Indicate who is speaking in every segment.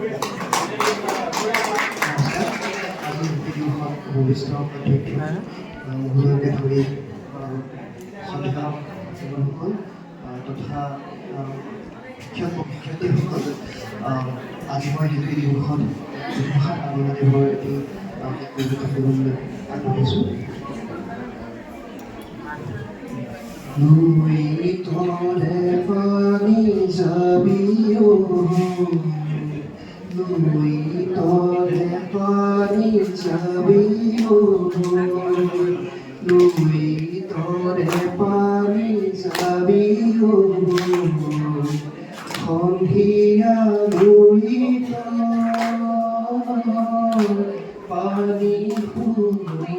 Speaker 1: অধ্যক্ষ ধৰি সন্ধিয়া জীৱনসকল তথা শিক্ষয়িত্ৰীসকল আজি মই শিল্পী দিৱসত এটি কৰিবলৈ আগবাঢ়িছোঁ যাবি নৈ তলে পানী যাবি নৈ তলে পানী যাবি সন্ধিয়া নৈ পানী সুমদি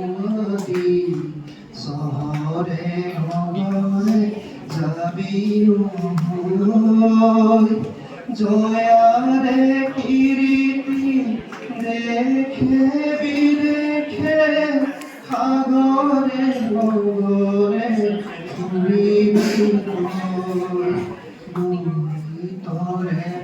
Speaker 1: চহৰে নগৰে যাবি জয়াৰে কীৰ্তি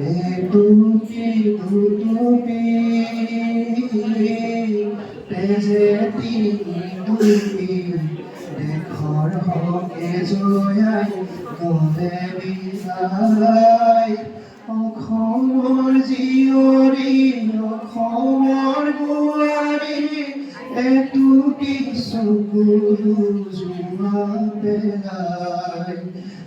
Speaker 1: এটুপি দুটুপি তেজে তিনি দুপি হকে জয়াই গলে বিলাই অসমৰ জীয়ৰী অসমৰ বোৱাৰী এটুকি চকু জোৱা পেলাই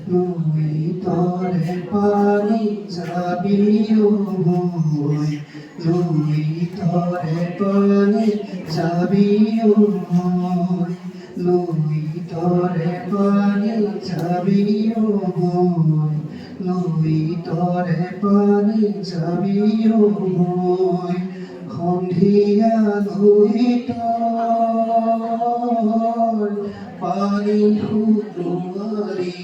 Speaker 1: নৈ তৰে পানী যাবি নৈ নৈ তৰে পানী যাবি নৈ নৈ তৰে পানী যাবি নৈ নৈ তৰে পানী যাবি নৈ সন্ধিয়া নৈ তৰ পানী সুকুমাৰী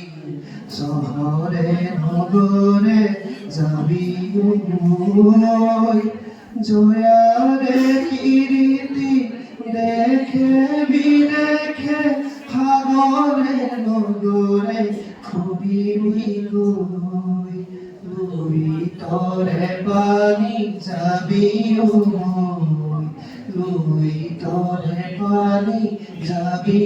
Speaker 1: চহৰে নগৰে যাবি নৈ জয়াৰে কীৰ্তি গৈ নৈ তৰে পানী যাবি নৈ তৰে পানী যাবি